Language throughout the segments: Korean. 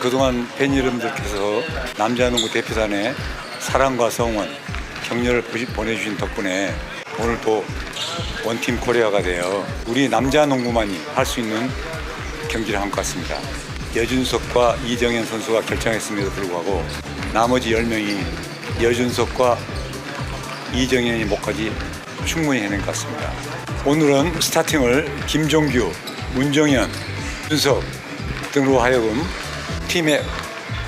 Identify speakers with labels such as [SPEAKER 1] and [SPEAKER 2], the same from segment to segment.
[SPEAKER 1] 그동안 팬 여러분들께서 남자농구 대표단의 사랑과 성원, 격려를 보내주신 덕분에 오늘 또 원팀 코리아가 되어 우리 남자 농구만이 할 수 있는 경기를 한 것 같습니다. 여준석과 이정현 선수가 결정했음에도 불구하고 나머지 10명이 여준석과 이정현이 목까지 충분히 해낸 것 같습니다. 오늘은 스타팅을 김종규, 문정현, 준석 등으로 하여금 팀의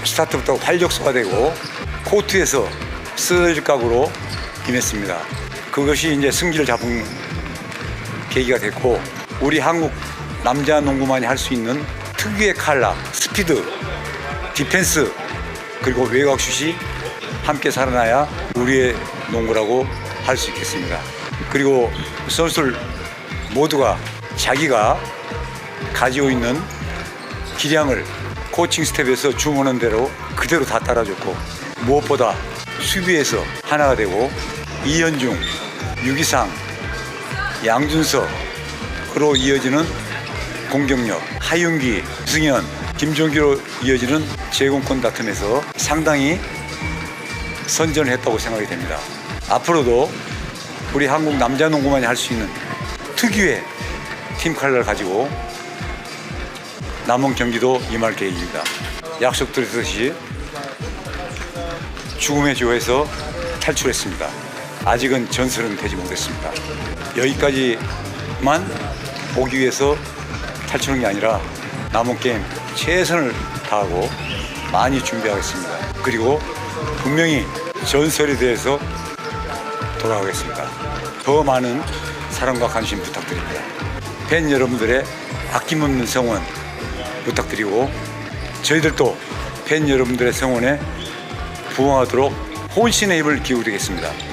[SPEAKER 1] 스타트부터 활력소가 되고 코트에서 각오로 임했습니다. 그것이 이제 승기를 잡은 계기가 됐고 우리 한국 남자 농구만이 할 수 있는 특유의 칼라, 스피드, 디펜스 그리고 외곽 슛이 함께 살아나야 우리의 농구라고 할 수 있겠습니다. 그리고 선수들 모두가 자기가 가지고 있는 기량을 코칭 스텝에서 주문한 대로 그대로 다 따라줬고 무엇보다 수비에서 하나가 되고 이현중, 유기상, 양준석으로 이어지는 공격력, 하윤기, 승현, 김종규로 이어지는 제공권 다툼에서 상당히 선전을 했다고 생각이 됩니다. 앞으로도 우리 한국 남자 농구만이 할 수 있는 특유의 팀 칼라를 가지고 남은 경기도 임할 계획입니다. 약속드렸듯이 죽음의 조에서 탈출했습니다. 아직은 전설은 되지 못했습니다. 여기까지만 오기 위해서 탈출한 게 아니라 남은 게임 최선을 다하고 많이 준비하겠습니다. 그리고 분명히 전설에 대해서 돌아가겠습니다. 더 많은 사랑과 관심 부탁드립니다. 팬 여러분들의 아낌없는 성원 부탁드리고 저희들도 팬 여러분들의 성원에 부응하도록 혼신의 힘을 기울이겠습니다.